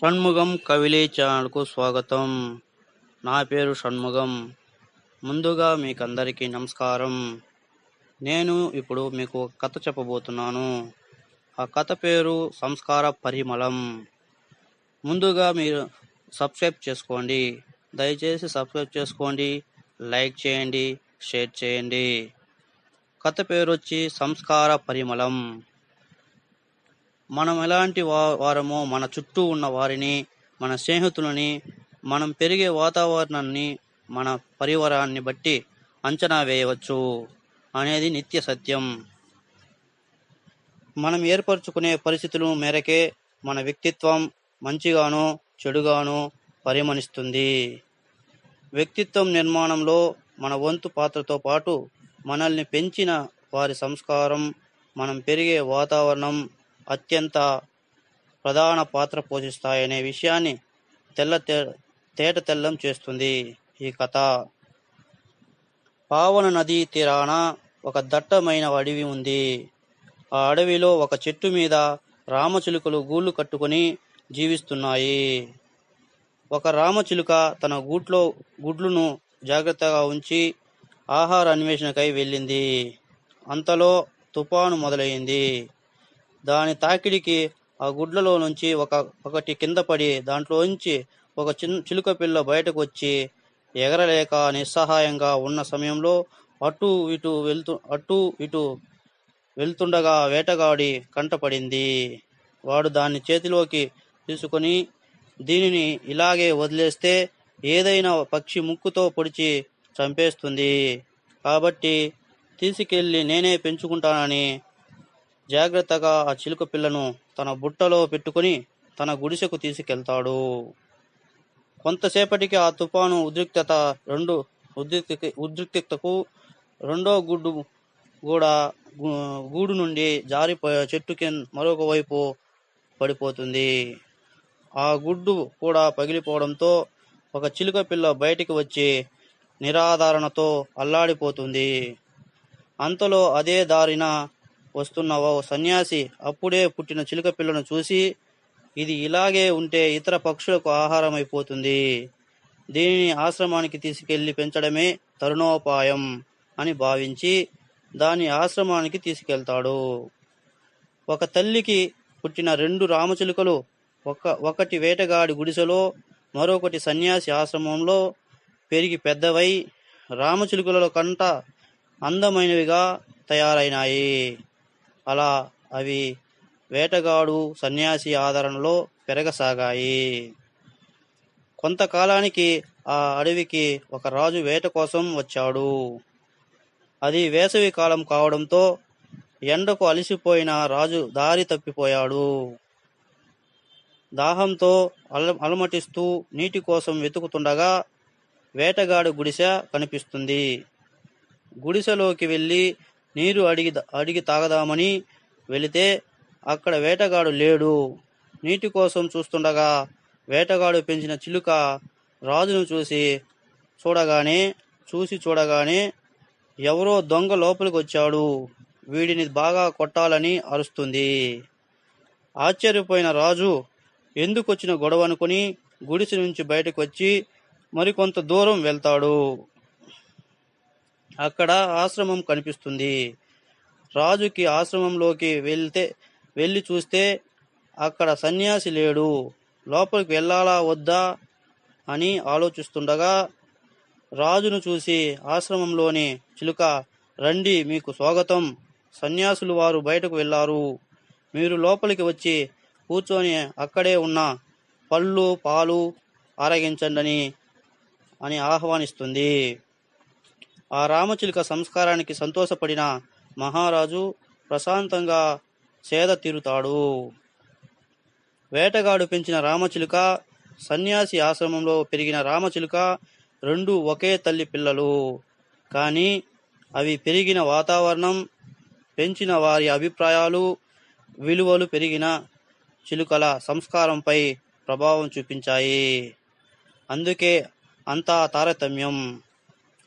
షణ్ముగం కవిలే ఛానల్కు స్వాగతం. నా పేరు షణ్ముగం ముందుగా మీకందరికీ నమస్కారం. నేను ఇప్పుడు మీకు కథ చెప్పబోతున్నాను. ఆ కథ పేరు సంస్కార పరిమళం. ముందుగా మీరు సబ్స్క్రైబ్ చేసుకోండి. దయచేసి సబ్స్క్రైబ్ చేసుకోండి. లైక్ చేయండి. షేర్ చేయండి. కథ పేరు వచ్చి సంస్కార పరిమళం. మనం ఎలాంటి వా వారమో మన చుట్టూ ఉన్న వారిని మన స్నేహితులని మనం పెరిగే వాతావరణాన్ని మన పరివారాన్ని బట్టి అంచనా వేయవచ్చు అనేది నిత్య సత్యం. మనం ఏర్పరచుకునే పరిస్థితుల మేరకే మన వ్యక్తిత్వం మంచిగానో చెడుగానో పరిమణిస్తుంది. వ్యక్తిత్వం నిర్మాణంలో మన వంతు పాత్రతో పాటు మనల్ని పెంచిన వారి సంస్కారం మనం పెరిగే వాతావరణం అత్యంత ప్రధాన పాత్ర పోషిస్తాయనే విషయాన్ని తెల్ల తేట తెల్లం చేస్తుంది ఈ కథ. పావన నదీ తీరాన ఒక దట్టమైన అడవి ఉంది. ఆ అడవిలో ఒక చెట్టు మీద రామచిలుకలు గూళ్ళు కట్టుకొని జీవిస్తున్నాయి. ఒక రామచిలుక తన గూట్లో గుడ్లను జాగ్రత్తగా ఉంచి ఆహార అన్వేషణకై వెళ్ళింది. అంతలో తుఫాను మొదలైంది. దాని తాకిడికి ఆ గుడ్లలో నుంచి ఒక ఒకటి కింద పడి దాంట్లోంచి ఒక చిన్న చిలుక పిల్ల బయటకు వచ్చి ఎగరలేక నిస్సహాయంగా ఉన్న సమయంలో అటు ఇటు వెళ్తూ అటు ఇటు వెళ్తుండగా వేటగాడి కంటపడింది వాడు దాన్ని చేతిలోకి తీసుకొని దీనిని ఇలాగే వదిలేస్తే ఏదైనా పక్షి ముక్కుతో పొడిచి చంపేస్తుంది. కాబట్టి తీసుకెళ్ళి నేనే పెంచుకుంటానని జాగ్రత్తగా ఆ చిలుక పిల్లను తన బుట్టలో పెట్టుకుని తన గుడిసెకు తీసుకెళ్తాడు. కొంతసేపటికి ఆ తుఫాను ఉద్రిక్తత రెండు ఉద్రిక్త ఉద్రిక్తతకు రెండో గుడ్డు కూడా గూడు నుండి జారిపోయే చెట్టు కింద మరొక వైపు పడిపోతుంది. ఆ గుడ్డు కూడా పగిలిపోవడంతో ఒక చిలుక పిల్ల బయటికి వచ్చి నిరాధారణతో అల్లాడిపోతుంది. అంతలో అదే దారిన వస్తున్న ఓ సన్యాసి అప్పుడే పుట్టిన చిలుక పిల్లను చూసి ఇది ఇలాగే ఉంటే ఇతర పక్షులకు ఆహారం అయిపోతుంది దీనిని ఆశ్రమానికి తీసుకెళ్ళి పెంచడమే తరుణోపాయం అని భావించి దాని ఆశ్రమానికి తీసుకెళ్తాడు. ఒక తల్లికి పుట్టిన రెండు రామచిలుకలు ఒక ఒకటి వేటగాడి గుడిసెలో మరొకటి సన్యాసి ఆశ్రమంలో పెరిగి పెద్దవై రామచిలుకలలో కంట అందమైనవిగా తయారైనాయి. అలా అవి వేటగాడు సన్యాసి ఆదరణలో పెరగసాగాయి. కొంతకాలానికి ఆ అడవికి ఒక రాజు వేట కోసం వచ్చాడు. అది వేసవి కాలం కావడంతో ఎండకు అలసిపోయిన రాజు దారి తప్పిపోయాడు. దాహంతో అల అలమటిస్తూ నీటి కోసం వెతుకుతుండగా వేటగాడు గుడిసె కనిపిస్తుంది. గుడిసెలోకి వెళ్ళి నీరు అడిగి అడిగి తాగదామని వెళితే అక్కడ వేటగాడు లేడు. నీటి కోసం చూస్తుండగా వేటగాడు పెంచిన చిలుక రాజును చూసి చూడగానే చూసి చూడగానే ఎవరో దొంగ లోపలికి వచ్చాడు. వీడిని బాగా కొట్టాలని అరుస్తుంది. ఆశ్చర్యపోయిన రాజు ఎందుకు వచ్చిన గొడవ అనుకుని గుడిసె నుంచి బయటకు వచ్చి మరికొంత దూరం వెళ్తాడు. అక్కడ ఆశ్రమం కనిపిస్తుంది. రాజుకి ఆశ్రమంలోకి వెళ్తే వెళ్ళి చూస్తే అక్కడ సన్యాసి లేడు. లోపలికి వెళ్ళాలా వద్దా అని ఆలోచిస్తుండగా రాజును చూసి ఆశ్రమంలోని చిలుక రండి మీకు స్వాగతం. సన్యాసులు వారు బయటకు వెళ్ళారు. మీరు లోపలికి వచ్చి కూర్చొని అక్కడే ఉన్న పళ్ళు పాలు ఆరగించండి అని ఆహ్వానిస్తుంది. ఆ రామచిలుక సంస్కారానికి సంతోషపడిన మహారాజు ప్రశాంతంగా సేద తీరుతాడు. వేటగాడు పెంచిన రామచిలుక సన్యాసి ఆశ్రమంలో పెరిగిన రామచిలుక రెండు ఒకే తల్లి పిల్లలు. కానీ అవి పెరిగిన వాతావరణం పెంచిన వారి అభిప్రాయాలు విలువలు పెరిగిన చిలుకల సంస్కారంపై ప్రభావం చూపించాయి. అందుకే అంతా తారతమ్యం.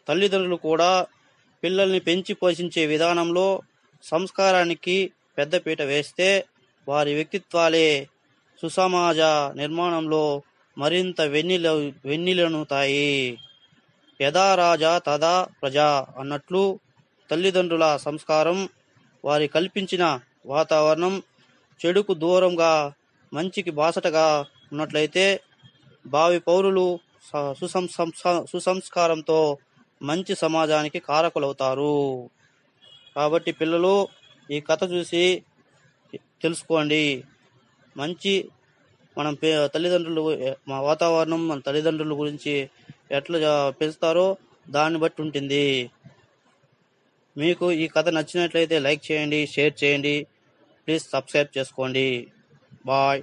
తల్లిదండ్రులు కూడా పిల్లల్ని పెంచి పోషించే విధానంలో సంస్కారానికి పెద్దపీట వేస్తే వారి వ్యక్తిత్వాలే సుసమాజ నిర్మాణంలో మరింత వెన్నెల వెన్నెలనుతాయి. యదా రాజా తదా ప్రజా అన్నట్లు తల్లిదండ్రుల సంస్కారం వారి కల్పించిన వాతావరణం చెడుకు దూరంగా మంచికి బాసటగా ఉన్నట్లయితే భావి పౌరులు స- సుసంస్కారంతో మంచి సమాజానికి కారకులవుతారు. కాబట్టి పిల్లలు ఈ కథ చూసి తెలుసుకోండి. మంచి మనం తల్లిదండ్రులు మా వాతావరణం మన తల్లిదండ్రుల గురించి ఎట్లా పెంచుతారో దాన్ని బట్టి ఉంటుంది. మీకు ఈ కథ నచ్చినట్లయితే లైక్ చేయండి షేర్ చేయండి. ప్లీజ్ సబ్స్క్రైబ్ చేసుకోండి. బాయ్.